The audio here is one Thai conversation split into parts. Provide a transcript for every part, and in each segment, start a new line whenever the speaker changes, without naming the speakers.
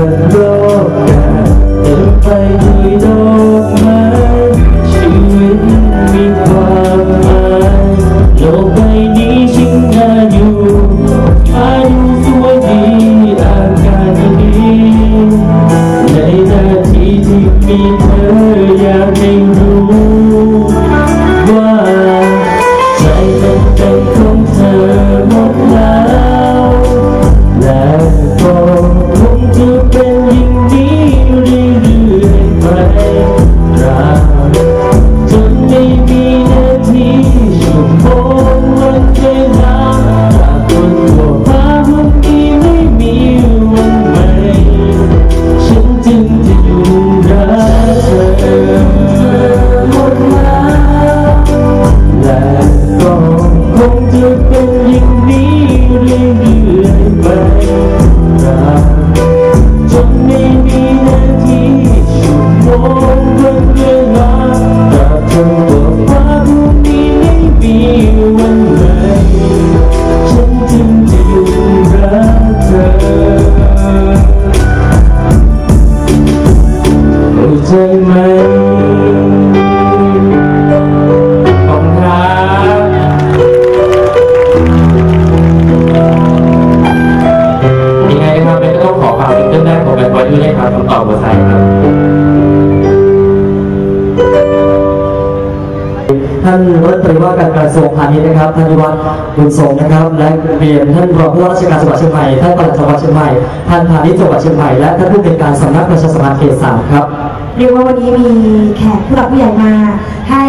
อย่างรอบกายเต็มไปด้วยดอกไม้ชีวิตมีความหมายโลกใบนี้ช่างน่าอยู่ฟ้าดูสวยดีอาการดีในนาทีที่มีเธออยากให้รู้ ค วันนี้นะครับคำตอบหัวใจครับ
ท่านรัฐมนตรีว่าการกระทรวงพาณิชย์นะครับท่านวัฒน์บุญทรงนะครับ และเรียนท่านรองผู้ว่าราชการจังหวัดเชียงใหม่ท่านปลัดจังหวัดเชียงใหม่ท่านพาณิชย์จังหวัดเชียงใหม่และท่านผู้เป็นการสำนักประชาสัมพันธ์เขตสามครับ
เรียกว่าวันนี้มีแขกผู้หลักผู้ใหญ่มา ให้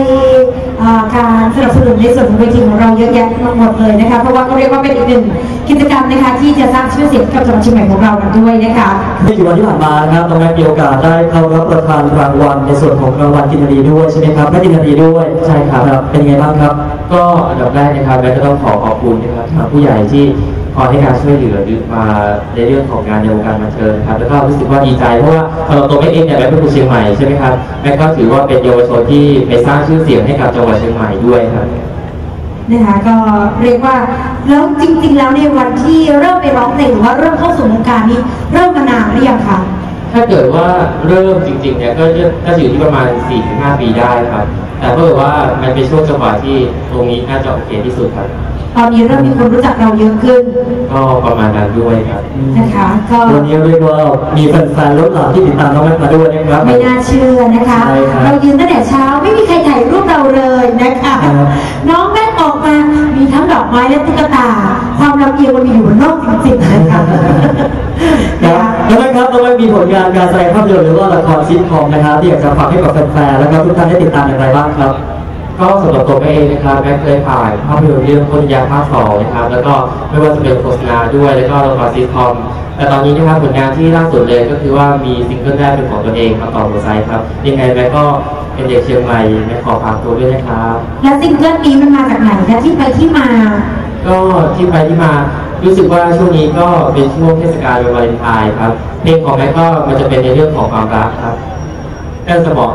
เอ่อการสนับสนุนในส่วนของเวทีของเราเยอะแยะมาหมดเลยนะคะเพราะว่าเขาเรียกว่าเป็นอีกหนึ่งกิจกรรมนะคะที่จะสร้างชื่อเสียงให้กับจังหวัดเชียงใหม่ของเรากันด้วยนะคะ
ไม่กี่วันที่ผ่านมานะครับน้องแม็กมีโอกาสได้เข้ารับประทานรางวัลในส่วนของรางวัลกินดีด้วยใช่ไหมครับและกินดีด้วยใช่ครับเป็นยังไงบ้างครับ
ก็อันดับแรกนะครับแบนก็ต้องขอขอบคุณนะครับทางผู้ใหญ่ที่ คอยให้การช่วยเหลือหรือมาในเรื่องของงานในวงการบันเทิงนะครับแล้วก็รู้สึกว่าดีใจเพราะว่าสำหรับตัวแม่เองเนี่ยแบนเป็นคนเชียงใหม่ใช่ไหมครับแม่ก็ถือว่าเป็นเยาวชนที่ไปสร้างชื่อเสียงให้กับจังหวัดเชียงใหม่ด้วยครับ
นะคะก็เรียกว่าแล้วจริง ๆ แล้วในวันที่เริ่มไปร้องเพลงหรือว่าเริ่มเข้าสู่วงการนี้เริ่มมานานหรือยังคะ
ถ้าเกิดว่าเริ่มจริงๆเนี่ยก็จะน่าจะอยู่ที่ประมาณ 4-5 ปีได้ครับ แต่เพื่อว่ามันเป็นช่วงจังหวะที่ตรงนี้น่าจะโอเคที่สุดครับ
ตอนนี้เริ่มมีคนรู้จักเราเยอะขึ้น
ก็ประมาณนั้นด้วยครับ
นะคะก็
วันนี้เรียกว่ามีแฟนๆรถหลาที่ติดตามน้องแม็กมาด้วยนะครับ
ไม่น่าเชื่อนะคะ
ใช่ครับ
เรายืนตั้งแต่เช้าไม่มีใครถ่ายรูปเราเลยนะคะ
ครับ
น้องแม่ออกมา มีทั้งดอกไม้และตุ๊กตา ความลำเอียงมันมีอยู่บนโลกจริงๆนะคะ
ครับน้องแม็กครับน้องแม็กมีผลงานการแสดงภาพยนตร์หรือว่าละครซิทคอมนะครับที่อยากจะฝากให้กับแฟนๆแล้วก็ทุกท่านได้ติดตามอย่างไรบ้างครับ
ก็สำหรับตัวแม่เองนะครับแม่เคยถ่ายภาพยนตร์เรื่องคนยาภาคสองนะครับแล้วก็ไม่ว่าจะเป็นโฆษณาด้วยแล้วก็ละครซีคอมแต่ตอนนี้นะครับผลงานที่ล่าสุดเลยก็คือว่ามีซิงเกิลแรกเป็นของตัวเองครับต่อหัวใจครับยังไงแม่ก็เป็นเด็กเชียงใหม่แม่ขอฝากตัวด้วยนะครับ
แล้วซิงเกิลนี้มันมาจากไหนคะที่ไปที่มา
ก็ที่ไปที่มารู้สึกว่าช่วงนี้ก็เป็นช่วงเทศกาลวันวาเลนไทน์ครับเพลงของแม่ก็มันจะเป็นในเรื่องของความรักครับก็จะบอก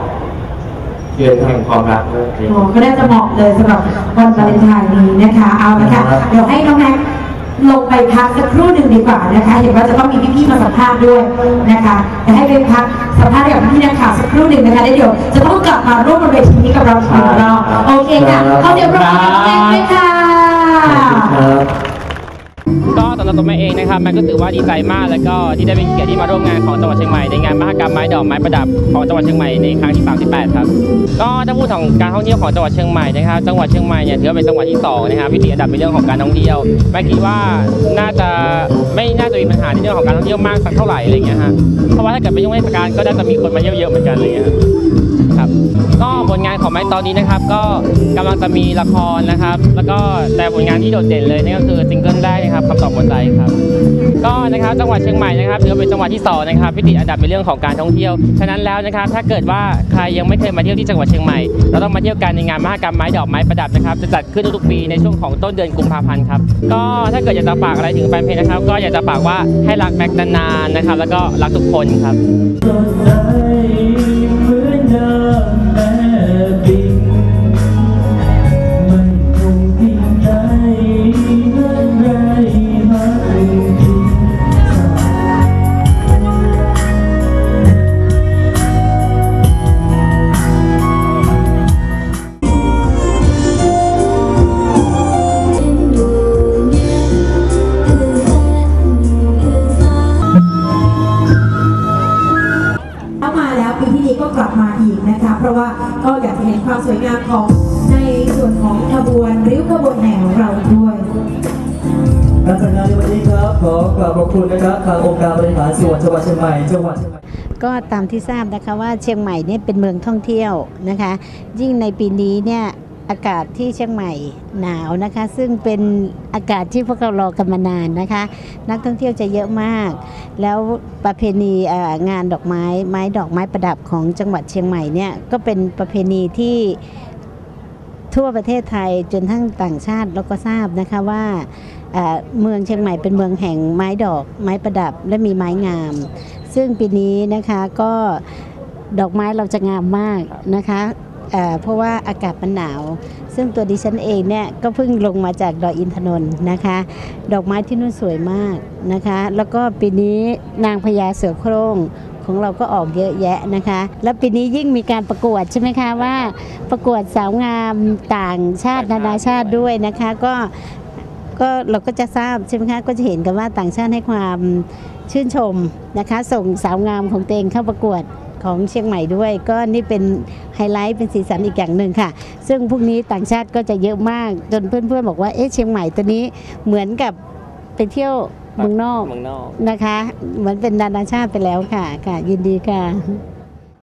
เดือนแห่งความรักด้วยเพลง
โอ้ก็น่าจะเหมาะเลยสำหรับวันวาเลนไทน์นี้นะคะ เอาละค่ะ
ครับ
เดี๋ยวให้น้องแม็กลงไปพักสักครู่หนึ่งดีกว่านะคะ เห็นว่าจะต้องมีพี่ๆมาสัมภาษณ์ด้วยนะคะเดี๋ยวให้ไปพักสัมภาษณ์กับพี่ๆนักข่าวสักครู่หนึ่งนะคะแล้วเดี๋ยวจะต้องกลับมาร่วมบนเวทีนี้กับเราอีกหนึ่งรอบโอเคค่ะเขาเดี๋ยวเราไปน้องแม็กด้วยค่ะ
ครับ
ก็ สำหรับตัวแม่เองนะครับแม่ก็ถือว่าดีใจมาก แล้วก็ที่ได้เป็นเกียรติที่มาร่วมงานของจังหวัดเชียงใหม่ในงานมหกรรมไม้ดอกไม้ประดับของจังหวัดเชียงใหม่ในครั้งที่ 38 ครับก็ถ้าพูดถึงการท่องเที่ยวของจังหวัดเชียงใหม่นะครับจังหวัดเชียงใหม่เนี่ยถือว่าเป็นจังหวัดที่สองนะครับที่ติดอันดับในเรื่องของการท่องเที่ยวแม่คิดว่าน่าจะไม่น่าจะมีปัญหาในเรื่องของการท่องเที่ยวมากสักเท่าไหร่อะไรเงี้ยฮะเพราะว่าถ้าเกิดเป็นช่วงเทศกาลก็น่าจะมีคนมาเยอะๆเหมือนกันอะไรเงี้ยครับก็ผลงานของไม้ตอนนี้นะครับ ก็กำลังจะมีละครนะครับ แล้วก็แต่ผลงานที่โดดเด่นเลยนี่ก็คือซิงเกิลแรกนะครับ หัวใจครับ ก็นะครับจังหวัดเชียงใหม่นะครับถือเป็นจังหวัดที่สองนะครับที่ติดอันดับในเรื่องของการท่องเที่ยว ฉะนั้นแล้วนะครับถ้าเกิดว่าใครยังไม่เคยมาเที่ยวที่จังหวัดเชียงใหม่ เราต้องมาเที่ยวกันในงานมหกรรมไม้ดอกไม้ประดับนะครับจะจัดขึ้นทุกๆปีในช่วงของต้นเดือนกุมภาพันธ์ครับก็ถ้าเกิดอยากจะฝากอะไรถึงแฟนเพลงนะครับ ก็อยากจะฝากว่าให้รักแม็กนานๆนะครับ แล้วก็รักทุกคนครับ
ก็
อยากจะเห็นความสวยงามของในส่วนของขบวนริ้วขบวนแห่ของเราด้วย
การจัดงานในวันนี้ครับขอกราบขอบคุณนะครับทางองค์การบริหารส่วนจังหวัดเชียงใหม่จังหวัดเชียงใหม่
ก็ตามที่ทราบนะคะว่าเชียงใหม่เนี่ยเป็นเมืองท่องเที่ยวนะคะ ยิ่งในปีนี้เนี่ย อากาศที่เชียงใหม่หนาวนะคะ ซึ่งเป็นอากาศที่พวกเรารอกันมานานนะคะ นักท่องเที่ยวจะเยอะมาก แล้วประเพณีงานดอกไม้ไม้ดอกไม้ประดับของจังหวัดเชียงใหม่เนี่ยก็เป็นประเพณีที่ทั่วประเทศไทยจนทั้งต่างชาติเราก็ทราบนะคะว่าเมืองเชียงใหม่เป็นเมืองแห่งไม้ดอกไม้ประดับและมีไม้งาม ซึ่งปีนี้นะคะก็ดอกไม้เราจะงามมากนะคะ เพราะว่าอากาศมันหนาว ซึ่งตัวดิฉันเองเนี่ยก็เพิ่งลงมาจากดอยอินทนนท์นะคะ ดอกไม้ที่นู่นสวยมากนะคะ แล้วก็ปีนี้นางพญาเสือโคร่งของเราก็ออกเยอะแยะนะคะ แล้วปีนี้ยิ่งมีการประกวดใช่ไหมคะว่า ประกวดสาวงามต่างชาตินานาชาติด้วยนะคะก็ก็เราก็จะทราบใช่ไหมคะก็จะเห็นกันว่าต่างชาติให้ความชื่นชมนะคะ ส่งสาวงามของตัวเองเข้าประกวด ของเชียงใหม่ด้วย ก็นี่เป็นไฮไลท์เป็นสีสันอีกอย่างหนึ่งค่ะ ซึ่งพวกนี้ต่างชาติก็จะเยอะมากจนเพื่อนๆบอกว่าเอ๊ะเชียงใหม่ตัวนี้เหมือนกับไปเที่ยวเมืองนอก
เมืองนอก
นะคะ เหมือนเป็นนานาชาติไปแล้วค่ะค่ะ ยินดีค่ะ